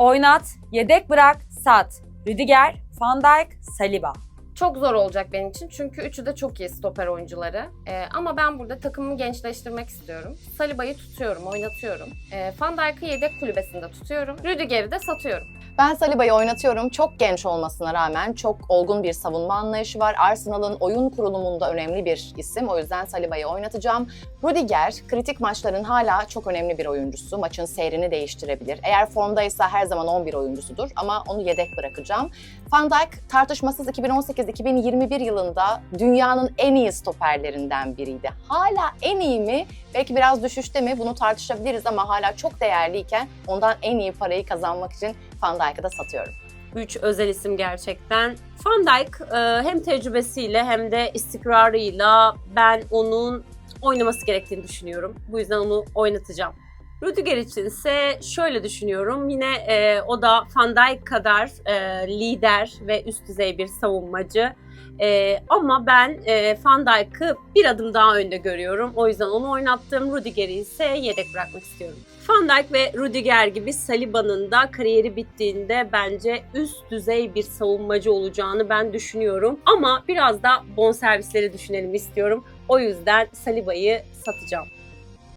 Oynat, yedek bırak, sat. Rüdiger, Van Dijk, Saliba. Çok zor olacak benim için çünkü üçü de çok iyi stoper oyuncuları. Ee, ama ben burada takımımı gençleştirmek istiyorum. Saliba'yı tutuyorum, oynatıyorum. Ee, Van Dijk'ı yedek kulübesinde tutuyorum. Rüdiger'i de satıyorum. Ben Saliba'yı oynatıyorum. Çok genç olmasına rağmen çok olgun bir savunma anlayışı var. Arsenal'ın oyun kurulumunda önemli bir isim. O yüzden Saliba'yı oynatacağım. Rudiger kritik maçların hala çok önemli bir oyuncusu. Maçın seyrini değiştirebilir. Eğer formdaysa her zaman 11 oyuncusudur ama onu yedek bırakacağım. Van Dijk tartışmasız 2018-2021 yılında dünyanın en iyi stoperlerinden biriydi. Hala en iyi mi? Belki biraz düşüşte mi? Bunu tartışabiliriz ama hala çok değerliyken ondan en iyi parayı kazanmak için Van Dijk'ı da satıyorum. Üç özel isim gerçekten. Van Dijk e, hem tecrübesiyle hem de istikrarıyla ben onun oynaması gerektiğini düşünüyorum. Bu yüzden onu oynatacağım. Rüdiger için ise şöyle düşünüyorum. Yine e, o da Van Dijk kadar e, lider ve üst düzey bir savunmacı. E, ama ben e, Van Dijk'ı bir adım daha önde görüyorum. O yüzden onu oynattım. Rüdiger'i ise yedek bırakmak istiyorum. Van Dijk ve Rüdiger gibi Saliba'nın da kariyeri bittiğinde bence üst düzey bir savunmacı olacağını ben düşünüyorum. Ama biraz da bonservisleri düşünelim istiyorum. O yüzden Saliba'yı satacağım.